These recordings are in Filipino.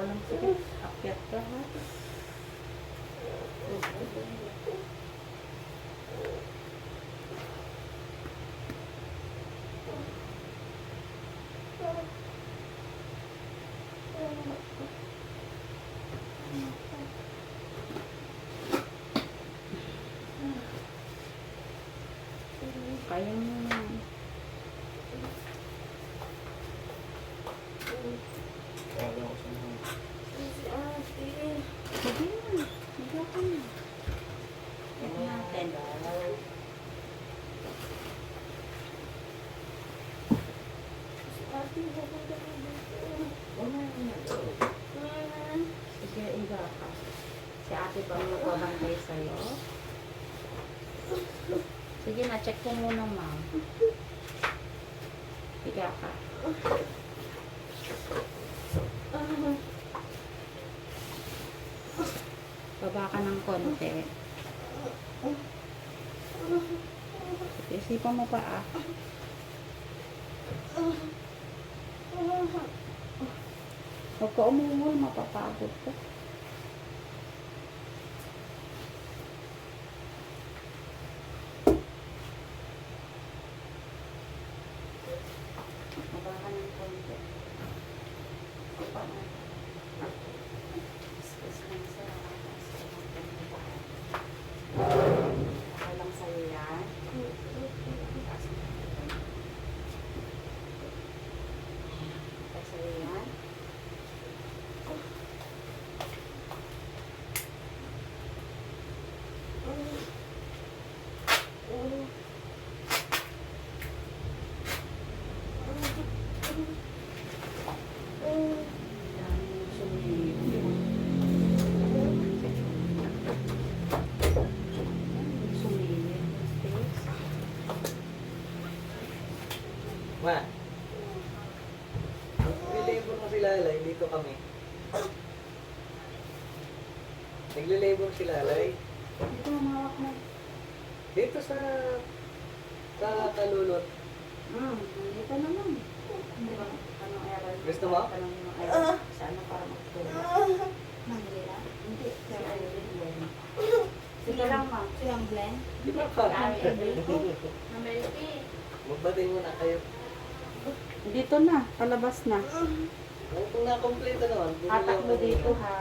walang sakit. Akyat ka ha. Kaya mo na. Tawagan ko sa mga. Sige na. Higa ka na. Check natin. Sige, higa ka. Si ate pa ang magbabantay sa'yo. Sige na, check ko muna, ma'am. Higa ka. Baba ka ng konti. Sige, isipan mo pa ah. Huwag ka umungol, mapapagod ka. Baba ka ng konti. Excuse lang sa Okay lang sa'yo yan. Okay sa'yo yan. Dami yung sumilip. Sumilip. Space. Ma. Naglilabor mo si Lalay, dito kami. Naglilabor si Lalay. Dito na mawak na. Dito sa... sa kalulot. Hmm, dito naman. Di ba? Anong error? Gusto mo? Yung? Sa ano para magtulog? Manila? Hindi. Si Irene Gwen. Sige lang, ma'am. Silang blend. Di ba ka? Number 3. Magbatay muna kayo. Dito na. Palabas na. Na-complete naman. ako mo dito, ha?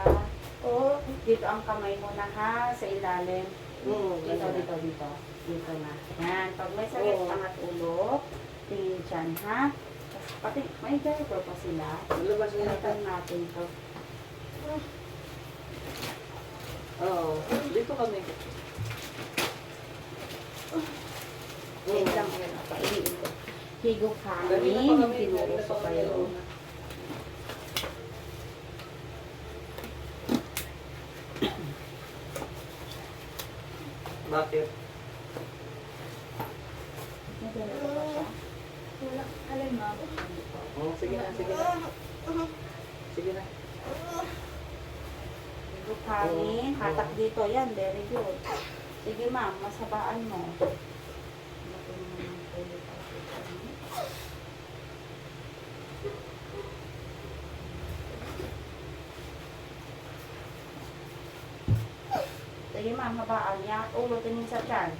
Oo. Dito ang kamay mo na, ha? Sa ilalim. Hmm, Dito, ganun. dito, dito. Dito na. Yan. Pag may sakit, Oo. angat ulo. Tingin dyan, ha? Tapos, pati, may diaper pa sila. Labas niya Palitan natin to. Oo. Dito kami. Wait lang, yun. Hangin. kami, Tinuro kami. kayo. Bakit? Wala. Alin ma'am? Oh, sige na, sige na. Sige na. Higop hangin. Hatak dito. Yan, very good. Sige ma'am, masabaan mo. Sige ma'am, habaan. Yan, ulo tingin sa tiyan.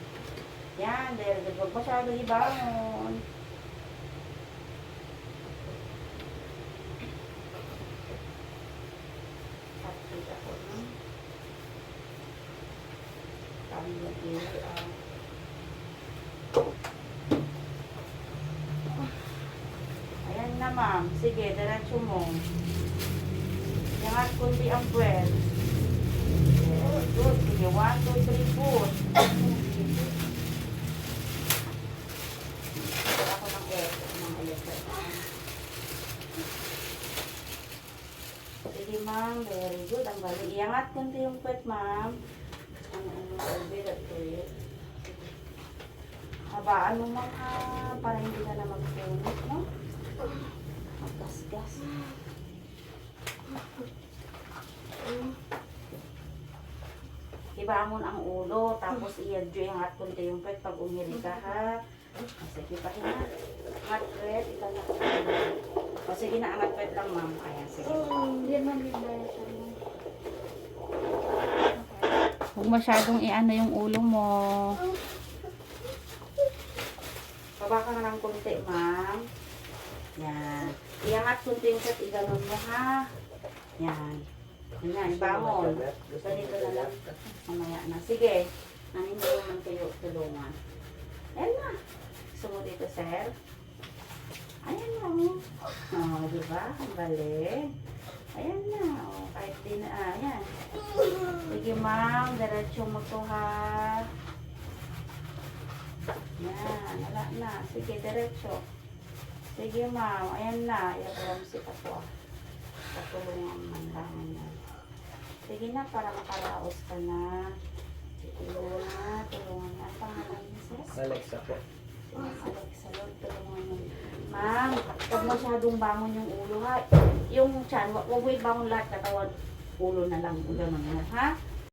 Yan, good. Huwag masyado ibangon. Tapos ako, no? Kami ah. Ayan na, ma'am. Sige, diretso mo. Yangat kundi ang puwet. Good. Sige, one, two, three, good. Wala ko ng air, electric. Sige, ma'am. Very good. Ang galing. Iangat kundi yung puwet, ma'am. Ano, ano, albid at tuwid. Habaan mo mga para hindi ka na magpunot, no? Maggasgas. Ibangon ang ulo, tapos i-adjo yung at kunti yung pet pag umiri ka, ha? Sige, pahinga. Hot breath, itanong ko. O sige na, angat wait lang ma'am. Ayan, sige. Hindi mo. Huwag masyadong iano yung ulo mo. Baba ka na ng konti, ma'am. Yan. Iangat konti yung kat, iganon mo, ha? Yan. Yan, bangon. Ganito na lang. Mamaya na. Sige. Nanin mo naman kayo tulungan. Ayan na. Gusto mo dito, sir? Ayan na, oh. Oh, di ba? Ang galing. Ayan na. Oh, kahit di na, ah, ayan. Sige, ma'am. Diretso mo to, ha? Yan. Wala na. Sige, diretso. Sige, ma'am. Ayan na. Iyaburam si Kato. Patulungan man lang. Ayan. Sige na, para makaraos ka na. Tulungan na. Tulungan na. Ang pangalan niya, sis? Alexa po. Alexa, Lord, tulungan mo. Ma'am, huwag masyadong bangon yung ulo, ha? Yung chan, huwag mo bangon lahat, katawan, ulo na lang, ganun na, ha?